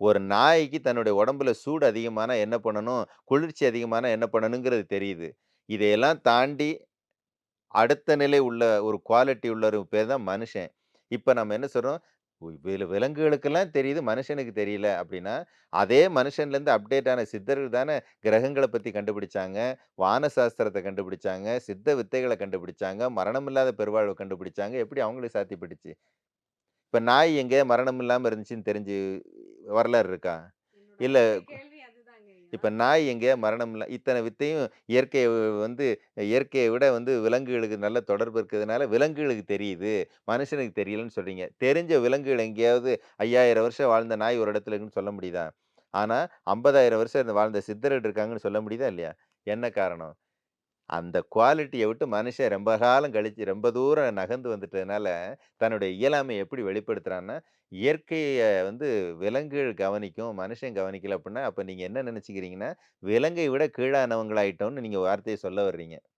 ஒரு நாய்க்கு தன்னுடைய உடம்புல சூடு அதிகமான என்ன பண்ணணும்? குளிர்ச்சி அதிகமான என்ன பண்ணணுங்கிறது தெரியுது. இதையெல்லாம் தாண்டி அடுத்த நிலை உள்ள ஒரு குவாலிட்டி உள்ள ஒரு பேர் தான் மனுஷன். இப்போ நம்ம என்ன சொல்கிறோம் வில விலங்குகளுக்கெல்லாம் தெரியுது, மனுஷனுக்கு தெரியல அப்படின்னா அதே மனுஷன்லேருந்து அப்டேட் ஆன சித்தர்கள் தானே கிரகங்களை பற்றி கண்டுபிடிச்சாங்க, வான சாஸ்திரத்தை கண்டுபிடிச்சாங்க, சித்த வித்தைகளை கண்டுபிடிச்சாங்க, மரணமில்லாத பெருவாழ்வை கண்டுபிடிச்சாங்க. எப்படி அவங்களுக்கு சாத்தியப்பட்டுச்சு? இப்போ நாய் எங்கே மரணம் இல்லாமல் இருந்துச்சுன்னு தெரிஞ்சு வரலாறு இருக்கா? இல்ல. இப்ப நாய் எங்க மரணம் இல்ல இத்தன வித்தையும் இயற்கைய வந்து இயற்கைய விட வந்து விலங்குகளுக்கு நல்ல தொடர்பு இருக்கிறதுனால விலங்குகளுக்கு தெரியுது. மனுஷனுக்கு தெரியலன்னு சொல்றீங்க. தெரிஞ்ச விலங்குகள் எங்கேயாவது 5000 வருஷம் வாழ்ந்த நாய் ஒரு இடத்துல இருக்குன்னு சொல்ல முடியுதா? ஆனா 50,000 வருஷம் வாழ்ந்த சித்தர்கள் இருக்காங்கன்னு சொல்ல முடியுதா இல்லையா? என்ன காரணம்? அந்த குவாலிட்டியை விட்டு மனுஷன் ரொம்ப காலம் கழித்து ரொம்ப தூரம் நகர்ந்து வந்துட்டதுனால, தன்னுடைய இயலாமை எப்படி வெளிப்படுத்துகிறான்னா இயற்கையை வந்து விலங்குகள் கவனிக்கும், மனுஷன் கவனிக்கல அப்படின்னா அப்போ நீங்கள் என்ன நினச்சிக்கிறீங்கன்னா விலங்கை விட கீழானவங்களாயிட்டோம்னு நீங்கள் வார்த்தையை சொல்ல வர்றீங்க.